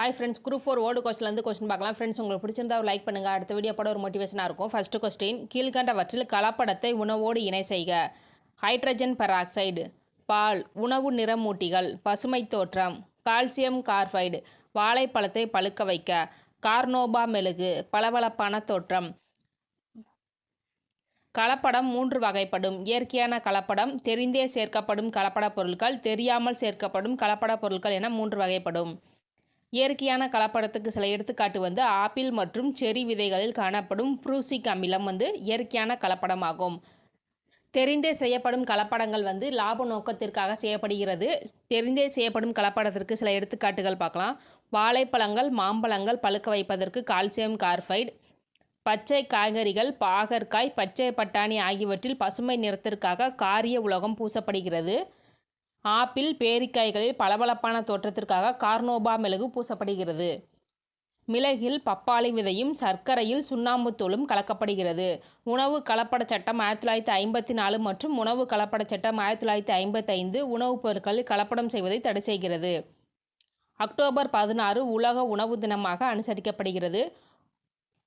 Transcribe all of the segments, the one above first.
Hi friends group four old கொஸ்டின்லேருந்து question பார்க்கலாம். Friends உங்களுக்கு பிடிச்சிருந்தா லைக் பண்ணுங்கள் அடுத்த வீடியோ போட ஒரு மோட்டிவேஷனாக இருக்கும். ஃபஸ்ட்டு கொஸ்டின் கீழ்கண்டவற்றில் கலப்படத்தை உணவோடு இணை செய்க ஹைட்ரஜன் பெராக்சைடு பால் உணவு நிறமூட்டிகள் பசுமை தோற்றம் கால்சியம் கார்பைடு வாழைப்பழத்தை பழுக்க வைக்க. கார்னோபா மெழுகு பளபளப்பான தோற்றம். கலப்படம் மூன்று வகைப்படும். இயற்கையான கலப்படம் தெரிந்தே சேர்க்கப்படும் கலப்பட பொருட்கள் தெரியாமல் சேர்க்கப்படும் கலப்படப் பொருட்கள் என மூன்று வகைப்படும். இயற்கையான கலப்படத்துக்கு சில எடுத்துக்காட்டு வந்து ஆப்பிள் மற்றும் செரி விதைகளில் காணப்படும் ப்ரூசிக் அமிலம் வந்து இயற்கையான கலப்படமாகும். தெரிந்தே செய்யப்படும் கலப்படங்கள் வந்து லாப நோக்கத்திற்காக செய்யப்படுகிறது. தெரிந்தே செய்யப்படும் கலப்படத்திற்கு சில எடுத்துக்காட்டுகள் பார்க்கலாம். வாழைப்பழங்கள் மாம்பழங்கள் பழுக்க வைப்பதற்கு கால்சியம் கார்பைடு பச்சை காய்கறிகள் பாகற்காய் பச்சை பட்டாணி ஆகியவற்றில் பசுமை நிறத்திற்காக காரிய உலகம் பூசப்படுகிறது. ஆப்பிள் பேரிக்காய்களில் பளபளப்பான தோற்றத்திற்காக கார்னோபா மெழுகு பூசப்படுகிறது. மிளகில் பப்பாளி விதையும் சர்க்கரையில் சுண்ணாம்புத்தூளும் கலக்கப்படுகிறது. உணவு கலப்பட சட்டம் ஆயிரத்தி தொள்ளாயிரத்தி ஐம்பத்தி நாலு மற்றும் உணவு கலப்பட சட்டம் ஆயிரத்தி தொள்ளாயிரத்தி ஐம்பத்தைந்து உணவுப் பொருட்களில் கலப்படம் செய்வதை தடை செய்கிறது. அக்டோபர் பதினாறு உலக உணவு தினமாக அனுசரிக்கப்படுகிறது.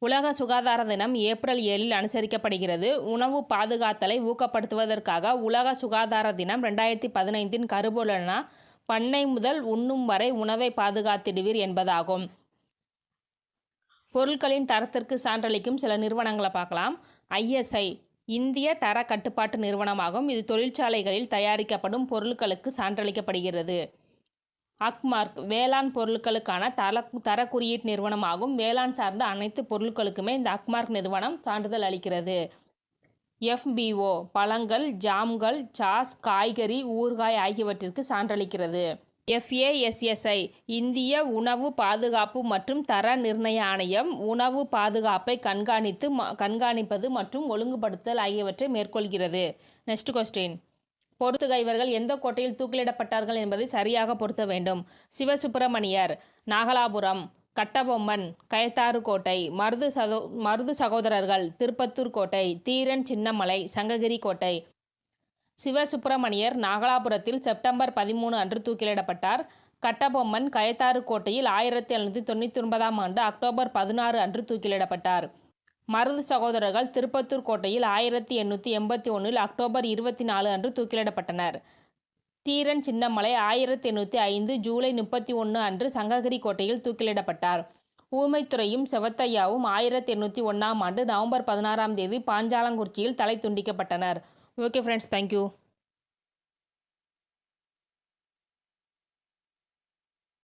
உலக சுகாதார தினம் ஏப்ரல் ஏழில் அனுசரிக்கப்படுகிறது. உணவு பாதுகாத்தலை ஊக்கப்படுத்துவதற்காக உலக சுகாதார தினம் ரெண்டாயிரத்தி பதினைந்தின் கருபொருளனா பண்ணை முதல் உண்ணும் வரை உணவை பாதுகாத்திடுவீர் என்பதாகும். பொருட்களின் தரத்திற்கு சான்றளிக்கும் சில நிறுவனங்களை பார்க்கலாம். ஐஎஸ்ஐ இந்திய தர கட்டுப்பாட்டு நிறுவனமாகும். இது தொழிற்சாலைகளில் தயாரிக்கப்படும் பொருட்களுக்கு சான்றளிக்கப்படுகிறது. அக்மார்க் வேளாண் பொருட்களுக்கான தர தர குறியீட்டு நிறுவனமாகும். வேளாண் சார்ந்த அனைத்து பொருட்களுக்குமே இந்த அக்மார்க் நிறுவனம் சான்றிதழ் அளிக்கிறது. எஃபிஓ பழங்கள் ஜாம்கள் சாஸ் காய்கறி ஊறுகாய் ஆகியவற்றிற்கு சான்றளிக்கிறது. எஃப்ஏஎஸ்எஸ்ஐ இந்திய உணவு பாதுகாப்பு மற்றும் தர நிர்ணய ஆணையம் உணவு பாதுகாப்பை கண்காணித்து கண்காணிப்பது மற்றும் ஒழுங்குபடுத்தல் ஆகியவற்றை மேற்கொள்கிறது. Next question. போர்த்துகைவர்கள் எந்த கோட்டையில் தூக்கிலிடப்பட்டார்கள் என்பதை சரியாக பொருத்த வேண்டும். சிவசுப்பிரமணியர் நாகலாபுரம் கட்டபொம்மன் கயத்தாறு கோட்டை மருது சகோ மருது சகோதரர்கள் திருப்பத்தூர் கோட்டை தீரன் சின்னமலை சங்ககிரி கோட்டை. சிவசுப்பிரமணியர் நாகலாபுரத்தில் செப்டம்பர் பதிமூணு அன்று தூக்கிலிடப்பட்டார். கட்டபொம்மன் கயத்தாறு கோட்டையில் ஆயிரத்தி எழுநூற்றி தொண்ணூற்றி ஒன்பதாம் ஆண்டு அக்டோபர் பதினாறு அன்று தூக்கிலிடப்பட்டார். மருது சகோதரர்கள் திருப்பத்தூர் கோட்டையில் ஆயிரத்தி எண்ணூற்றி எண்பத்தி ஒன்றில் அக்டோபர் இருபத்தி நாலு அன்று தூக்கிலிடப்பட்டனர். தீரன் சின்னமலை ஆயிரத்தி எண்ணூற்றி ஐந்து ஜூலை முப்பத்தி ஒன்று அன்று சங்ககிரி கோட்டையில் தூக்கிலிடப்பட்டார். ஊமைத்துறையும் செவத்தையாவும் ஆயிரத்தி எண்ணூற்றி ஒன்றாம் ஆண்டு நவம்பர் பதினாறாம் தேதி பாஞ்சாலங்குறிச்சியில் தலை துண்டிக்கப்பட்டனர். Okay friends thank you.